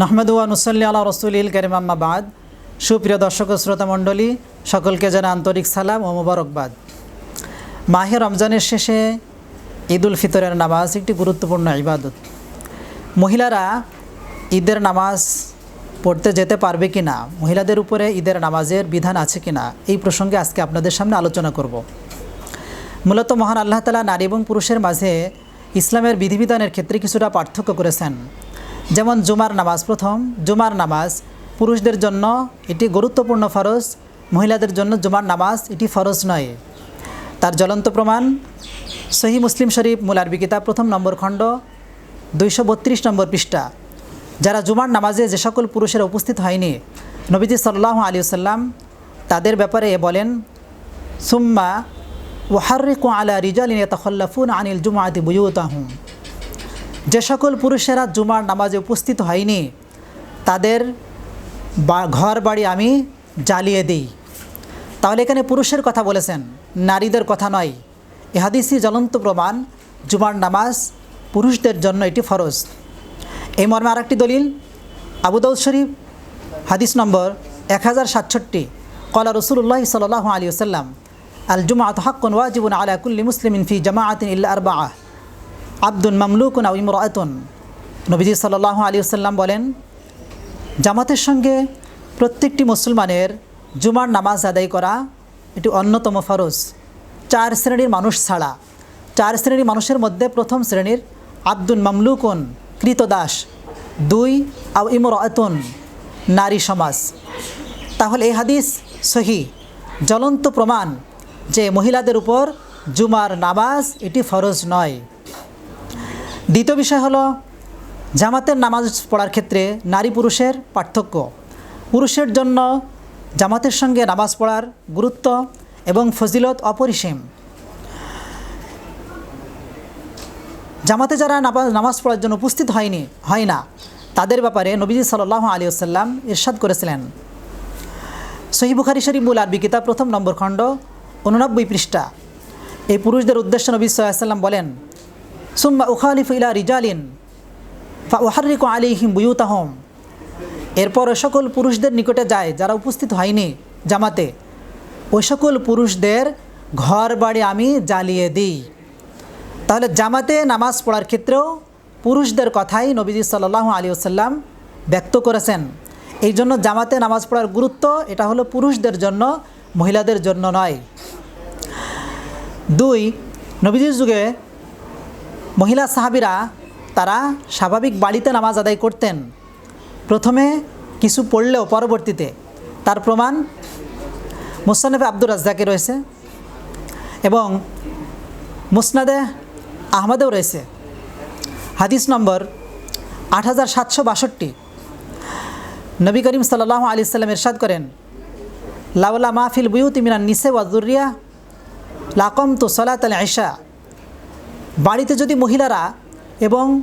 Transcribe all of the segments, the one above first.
নহমেদুয়া নুসল্লি আল্লাহ রসুলিল করিম আম্মাবাদ সুপ্রিয় দর্শক শ্রোতা মণ্ডলী, সকলকে জানা আন্তরিক সালাম ও মোবারকবাদ। মাহে রমজানের শেষে ঈদ উল ফিতরের নামাজ একটি গুরুত্বপূর্ণ ইবাদত। মহিলারা ঈদের নামাজ পড়তে যেতে পারবে কি না মহিলাদের উপরে ঈদের নামাজের বিধান আছে কি না এই প্রসঙ্গে আজকে আপনাদের সামনে আলোচনা করব। মূলত মহান আল্লাহ তালা নারী এবং পুরুষের মাঝে ইসলামের বিধিবিধানের ক্ষেত্রে কিছুটা পার্থক্য করেছেন। যেমন জুমার নামাজ প্রথম, জুমার নামাজ পুরুষদের জন্য এটি গুরুত্বপূর্ণ ফরজ, মহিলাদের জন্য জুমার নামাজ এটি ফরজ নয়। তার জ্বলন্ত প্রমাণ, সহি মুসলিম শরীফ মূল আরবি কিতাব প্রথম নম্বর খণ্ড, দুইশো বত্রিশ নম্বর পৃষ্ঠা। যারা জুমার নামাজে যে সকল পুরুষেরা উপস্থিত হয়নি, নবীজি সাল্লাহ আলী সাল্লাম তাদের ব্যাপারে এ বলেন, সুম্মা ওয়াহারিকু আলা রিজালিন তখল্লাফুন আনিল জুমাতি বুয়ুতাহুম। যে সকল পুরুষেরা জুমার নামাজে উপস্থিত হয়নি, তাদের ঘর বাড়ি আমি জ্বালিয়ে দিই। তাহলে এখানে পুরুষের কথা বলেছেন, নারীদের কথা নয়। এ হাদিসি জ্বলন্ত প্রমাণ, জুমার নামাজ পুরুষদের জন্য এটি ফরজ। এই মর্মে আরেকটি দলিল আবুদাউদ শরীফ, হাদিস নম্বর এক হাজার সাতষট্টি কলা রসুল্লাহ সাল আলী আসাল্লাম আল জুমাত হাক্কুন ওয়াজিবুন আলা কুল্লি মুসলিমিন ফি জামাআতিন ইল্লা আরবা আব্দুল মামলুকুন আউ ইমরাতুন। নবীজি সাল্লাহ আলী আসাল্লাম বলেন, জামাতের সঙ্গে প্রত্যেকটি মুসলমানের জুমার নামাজ আদায় করা এটি অন্যতম ফরজ। চার শ্রেণির মানুষ ছাড়া। চার শ্রেণির মানুষের মধ্যে প্রথম শ্রেণির আব্দুল মামলুকুন কৃতদাস, দুই আউ ইমরাতুন নারী সমাজ। তাহলে এই হাদিস সহি। জ্বলন্ত প্রমাণ যে মহিলাদের উপর জুমার নামাজ এটি ফরজ নয়। দ্বিতীয় বিষয় হলো, জামাতের নামাজ পড়ার ক্ষেত্রে নারী পুরুষের পার্থক্য। পুরুষের জন্য জামাতের সঙ্গে নামাজ পড়ার গুরুত্ব এবং ফজিলত অপরিসীম। জামাতে যারা নামাজ পড়ার জন্য উপস্থিত হয়নি, হয় না, তাদের ব্যাপারে নবীজি সাল্লাহ আলী আসাল্লাম ইরশাদ করেছিলেন। সহি বুখারি শরীফ মুল আরবি কিতাব প্রথম নম্বর খণ্ড উননব্বই পৃষ্ঠা। এই পুরুষদের উদ্দেশ্যে নবী সাল্লাম বলেন সুম্মা উখালিফ ইলা রিজালিন ফা ওহারিক আলিহিম বুয়ুতাহম এরপর সকল পুরুষদের নিকটে যায়, যারা উপস্থিত হয়নি জামাতে। ওই সকল পুরুষদের ঘর বাড়ি আমি জ্বালিয়ে দিই। তাহলে জামাতে নামাজ পড়ার ক্ষেত্রেও পুরুষদের কথাই নবীজি সাল্লাহ আলী আসাল্লাম ব্যক্ত করেছেন। এই জন্য জামাতে নামাজ পড়ার গুরুত্ব এটা হলো পুরুষদের জন্য, মহিলাদের জন্য নয়। দুই, নবীজির যুগে মহিলা সাহাবিরা তারা স্বাভাবিক বাড়িতে নামাজ আদায় করতেন। প্রথমে কিছু পড়লেও পরবর্তীতে তার প্রমাণ মুসানফে আব্দুর রাজ্জাকে রয়েছে এবং মুসনাদে আহমদেও রয়েছে। হাদিস নম্বর আট হাজার সাতশো বাষট্টি। নবী করিম সাল্লাহ আলি সাল্লাম এরশাদ করেন লাউলা মাহফিল বুয়ুত মিনান নিসে ওয়াজুরিয়া লাকম তো সলাত আল আয়সা বাড়িতে যদি মহিলারা এবং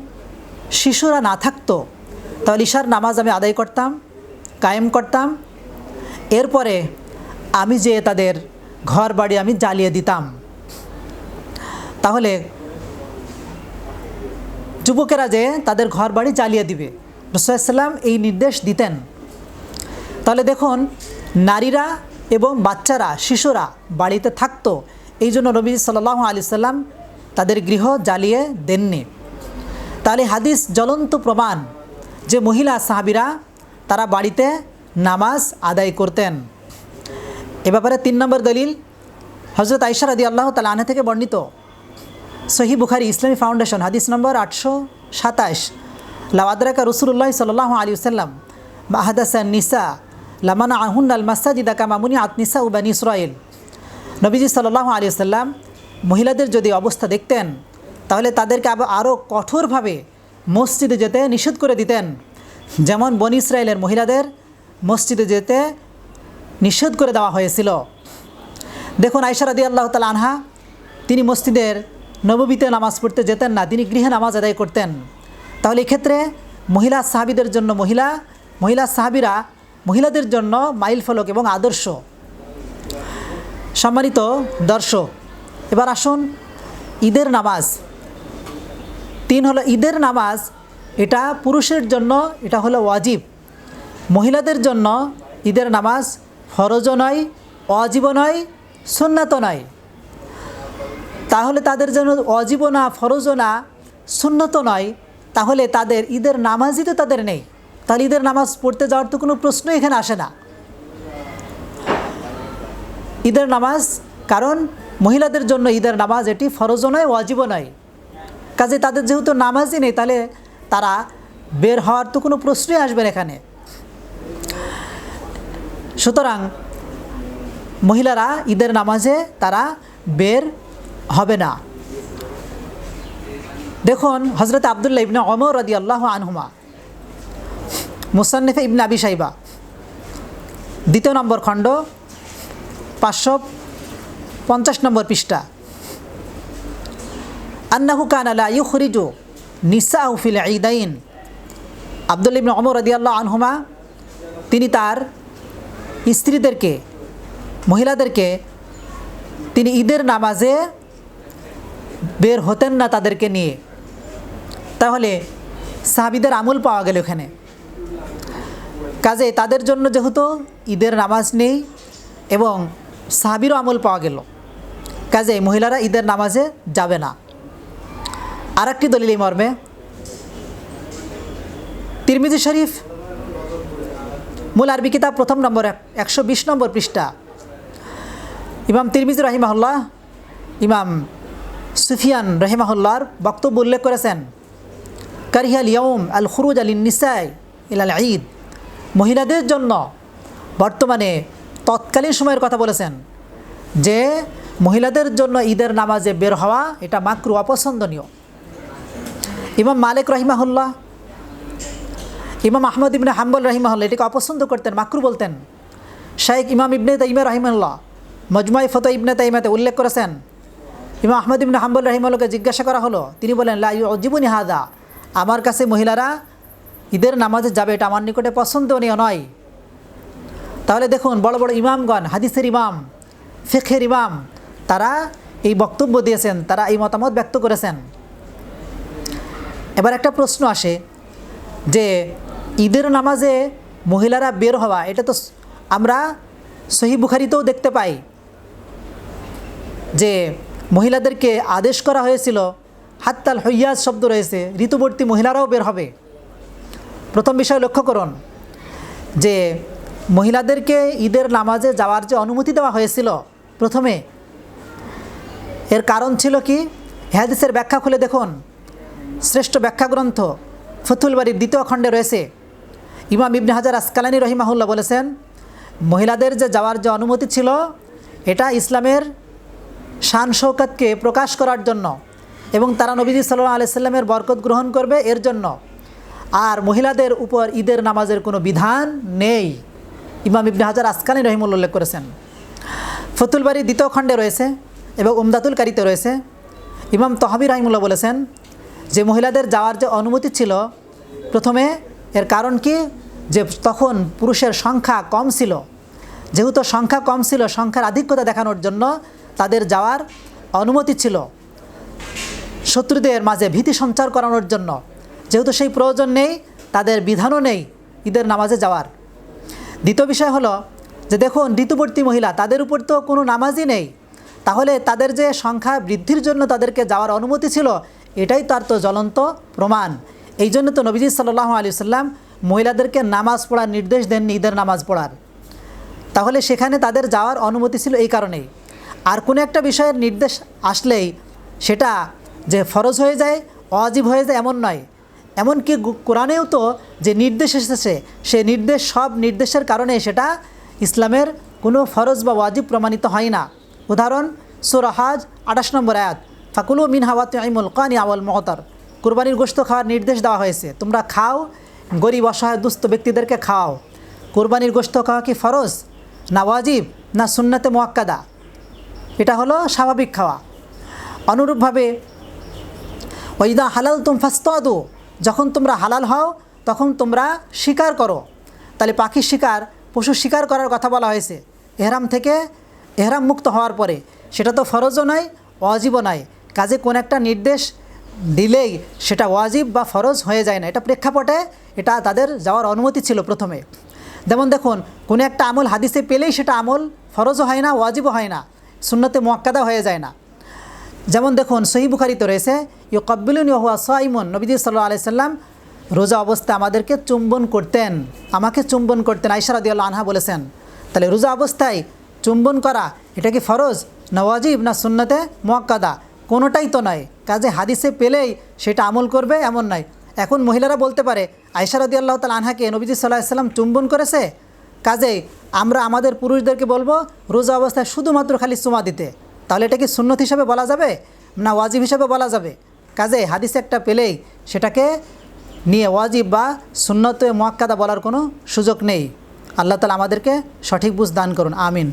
শিশুরা না থাকতো, তাহলে ঈশার নামাজ আমি আদায় করতাম, কায়েম করতাম। এরপরে আমি যে তাদের ঘর বাড়ি আমি জ্বালিয়ে দিতাম। তাহলে যুবকেরা যে তাদের ঘর বাড়ি জ্বালিয়ে দিবে রসুলাম এই নির্দেশ দিতেন। তাহলে দেখুন, নারীরা এবং বাচ্চারা, শিশুরা বাড়িতে থাকতো, এই জন্য নবী সাল্লাহ আলি সাল্লাম তাদের গৃহ জ্বালিয়ে দেননি। তাহলে হাদিস জ্বলন্ত প্রমাণ যে মহিলা সাহাবিরা তারা বাড়িতে নামাজ আদায় করতেন। এ ব্যাপারে তিন নম্বর দলিল হজরত আইসার আদি আল্লাহ তালা আনা থেকে বর্ণিত। সহি বুখারি ইসলামী ফাউন্ডেশন, হাদিস নম্বর আটশো সাতাশ। লাওয়াদ্রাকা রসুল্লাহ সাল্লাহ আলী সাল্লাম মাহাদাসা নিসা লামানা আহুন আল মাসাজিদা কামামুনি আতনিসা উবান ইসরায়েল নবীজি সাল্লাহ আলী সাল্লাম মহিলাদের যদি অবস্থা দেখতেন, তাহলে তাদেরকে আবার আরও কঠোরভাবে মসজিদে যেতে নিষেধ করে দিতেন। যেমন বন ইসরায়েলের মহিলাদের মসজিদে যেতে নিষেধ করে দেওয়া হয়েছিল। দেখুন আইসারাদি আল্লাহ তাল আনহা, তিনি মসজিদের নববীতে নামাজ পড়তে যেতেন না, তিনি গৃহে নামাজ আদায় করতেন। তাহলে এক্ষেত্রে মহিলা সাহাবিদের জন্য মহিলা মহিলা সাহাবিরা মহিলাদের জন্য মাইল ফলক এবং আদর্শ। সম্মানিত দর্শক এবার আসুন, ঈদের নামাজ। তিন হলো, ঈদের নামাজ, এটা পুরুষের জন্য, এটা হলো ওয়াজিব। মহিলাদের জন্য ঈদের নামাজ ফরজও নয় অজীব নয় সুন্নাত নয়। তাহলে তাদের জন্য অজীব না, ফরজও না সুন্নত নয়। তাহলে তাদের ঈদের নামাজই তো তাদের নেই। তাহলে ঈদের নামাজ পড়তে যাওয়ার তো কোনো প্রশ্নই এখানে আসে না। ঈদের নামাজ কারণ মহিলাদের জন্য ঈদের নামাজ এটি ফরজও নয়, ওয়াজিবও নয়। কাজে তাদের যেহেতু নামাজই নেই, তাহলে তারা বের হওয়ার তো কোনো প্রশ্নই আসবে না এখানে। সুতরাং মহিলারা ঈদের নামাজে তারা বের হবে না। দেখুন হজরত আবদুল্লাহ ইবনে অমর রদি আল্লাহ আনহুমা, মুসান্নিফে ইবনে আবি সাইবা দ্বিতীয় নম্বর খণ্ড, পাঁচশো পঞ্চাশ নম্বর পৃষ্ঠা। আন্নাহু কান আলা ইউখরিজু নিসা ফিল ঈদাইন। আবদুল ইবনে অমর রদি আল্লাহ আনহুমা, তিনি তার স্ত্রীদেরকে, মহিলাদেরকে তিনি ঈদের নামাজে বের হতেন না তাদেরকে নিয়ে। তাহলে সাহাবিদের আমল পাওয়া গেল এখানে। কাজে তাদের জন্য যেহেতু ঈদের নামাজ নেই, এবং সাহাবিরও আমল পাওয়া গেল। কাজে মহিলারা ঈদের নামাজে যাবে না। আর একটি দলিল এই মর্মে। তিরমিজি শরীফ, মূল আরবি কিতাব প্রথম নম্বর একশো বিশ নম্বর পৃষ্ঠা। ইমাম তিরমিজি রাহিমাহুল্লাহ, ইমাম সুফিয়ান রহিমাহুল্লাহর বক্তব্য উল্লেখ করেছেন কারিহাল ইয়ম আল খুরুজ আল নিসাই ইলাল ঈদ। মহিলাদের জন্য বর্তমানে তৎকালীন সময়ের কথা বলেছেন যে মহিলাদের জন্য ঈদের নামাজে বের হওয়া এটা মাকরু অপছন্দনীয়। ইমাম মালিক রহিমাহুল্লাহ, ইমাম আহমদ ইবনে হাম্বল রহিমাহুল্লাহ এটাকে অপছন্দ করতেন, মাকরু বলতেন। শাইখ ইমাম ইবনে তাইমা রহিমাল্লাহ মজমাই ফত ইবনে তাইমাতে উল্লেখ করেছেন। ইমাম আহমদ ইবনে হাম্বল রহিমাল্লাহকে জিজ্ঞাসা করা হলো, তিনি বলেন লা অজীবনী হাদা আমার কাছে মহিলারা ঈদের নামাজে যাবে এটা আমার নিকটে পছন্দনীয় নয়। তাহলে দেখুন, বড় বড় ইমামগণ, হাদিসের ইমাম, ফেখের ইমাম তারা এই বক্তব্য দিয়েছেন, তারা এই মতামত ব্যক্ত করেছেন। এবার একটা প্রশ্ন আসে যে, ঈদের নামাজে মহিলারা বের হওয়া, এটা তো আমরা সহি বুখারিতেও দেখতে পাই যে, মহিলাদেরকে আদেশ করা হয়েছিল, হাত্তাল হইয়াজ শব্দ রয়েছে, ঋতুবর্তী মহিলারাও বের হবে। প্রথম বিষয় লক্ষ্য করুন যে, মহিলাদেরকে ঈদের নামাজে যাওয়ার যে অনুমতি দেওয়া হয়েছিল প্রথমে এর কারণ ছিল কি? হাদিসের ব্যাখ্যা খুলে দেখুন। শ্রেষ্ঠ ব্যাখ্যা গ্রন্থ ফতুল বাড়ির দ্বিতীয় খণ্ডে রয়েছে। ইমাম ইবনে হাজার আসকালানি রহিমাহুল্লাহ বলেছেন, মহিলাদের যে যাওয়ার যে অনুমতি ছিল, এটা ইসলামের শান শৌকতকে প্রকাশ করার জন্য এবং তারা নবীজি সাল্লাহ আলাইসাল্লামের বরকত গ্রহণ করবে এর জন্য। আর মহিলাদের উপর ঈদের নামাজের কোনো বিধান নেই, ইমাম ইবনে হাজার আসকানি রহিমুল উল্লেখ করেছেন। ফতুল বাড়ি দ্বিতীয় খণ্ডে রয়েছে এবং উমদাতুল কারিতে রয়েছে। ইমাম তহাবি রহিমুল্লাহ বলেছেন যে মহিলাদের যাওয়ার যে অনুমতি ছিল, প্রথমে এর কারণ কি? যে তখন পুরুষের সংখ্যা কম ছিল। যেহেতু সংখ্যা কম ছিল, সংখ্যার আধিক্যতা দেখানোর জন্য তাদের যাওয়ার অনুমতি ছিল। শত্রুদের মাঝে ভীতি সঞ্চার করানোর জন্য। যেহেতু সেই প্রয়োজন নেই, তাদের বিধানও নেই ঈদের নামাজে যাওয়ার। দ্বিতীয় বিষয় হলো যে দেখুন, ঋতুবর্তী মহিলা, তাদের উপর তো কোনো নামাজই নেই। তাহলে তাদের যে সংখ্যা বৃদ্ধির জন্য তাদেরকে যাওয়ার অনুমতি ছিল, এটাই তার তো জ্বলন্ত প্রমাণ। এই জন্য তো নবীজি সাল্লাহ আলি সাল্লাম মহিলাদেরকে নামাজ পড়ার নির্দেশ দেননি, ঈদের নামাজ পড়ার। তাহলে সেখানে তাদের যাওয়ার অনুমতি ছিল এই কারণেই। আর কোনো একটা বিষয়ের নির্দেশ আসলেই সেটা যে ফরজ হয়ে যায় অজীব হয়ে যায় এমন নয়। এমনকি কোরআনেও তো যে নির্দেশ এসেছে, সে নির্দেশ সব নির্দেশের কারণে সেটা ইসলামের কোনো ফরজ বা ওয়াজিব প্রমাণিত হয় না। উদাহরণ সুরাহাজ আঠাশ নম্বর আয়াত, ফাকুলু মিন হাওয়াত ইমুল কানি আওয়াল মহতার কুরবানির গোস্ত খাওয়ার নির্দেশ দেওয়া হয়েছে। তোমরা খাও, গরিব অসহায় দুস্থ ব্যক্তিদেরকে খাও কোরবানির গোস্ত খাওয়া কি ফরজ, না ওয়াজিব, না সুন্নাতে মোয়াক্কাদা? এটা হলো স্বাভাবিক খাওয়া। অনুরূপভাবে ওইদা হালাল তুম ফাস্তাদু, যখন তোমরা হালাল হও, তখন তোমরা শিকার করো। তাহলে পাখির শিকার, পশু শিকার করার কথা বলা হয়েছে। এহরাম থেকে এহরাম মুক্ত হওয়ার পরে, সেটা তো ফরজও নয় অজীবও নয়। কাজে কোন একটা নির্দেশ দিলেই সেটা ওয়াজিব বা ফরজ হয়ে যায় না। এটা প্রেক্ষাপটে এটা তাদের যাওয়ার অনুমতি ছিল প্রথমে। যেমন দেখুন, কোনো একটা আমল হাদিসে পেলেই সেটা আমল ফরজও হয় না, ওয়াজিবও হয় না, সুন্নতে মোয়াক্কাদা হয়ে যায় না। যেমন দেখুন সহি বুখারিতে রয়েছে ইউ কব্বিলুন ইহুয়া সাইমন। নবীজি সাল্লাহ আলাইসাল্লাম রোজা অবস্থায় আমাদেরকে চুম্বন করতেন। আমাকে চুম্বন করতেন আইসারাদিয়াল আনহা বলেছেন। তাহলে রোজা অবস্থায় চুম্বন করা, এটা কি ফরজ? না ওয়াজিব, না সুন্নতে মোয়াক্কাদা? কোনোটাই তো নয়। কাজে হাদিসে পেলেই সেটা আমল করবে এমন নয়। এখন মহিলারা বলতে পারে আইসারদি আল্লাহ তাল আনহাকে নবীজি সাল্লাহ সাল্লাম চুম্বন করেছে? কাজে আমরা আমাদের পুরুষদেরকে বলব, রোজা অবস্থায় শুধুমাত্র খালি চুমা দিতে। তাহলে এটা কি সুন্নত হিসাবে বলা যাবে? না ওয়াজিব হিসাবে বলা যাবে? কাজে হাদিসে একটা পেলেই সেটাকে নিয়ে ওয়াজিব বা সুন্নত মোয়াক্কাদা বলার কোনো সুযোগ নেই। আল্লাহ তালা আমাদেরকে সঠিক বুঝ দান করুন, আমিন।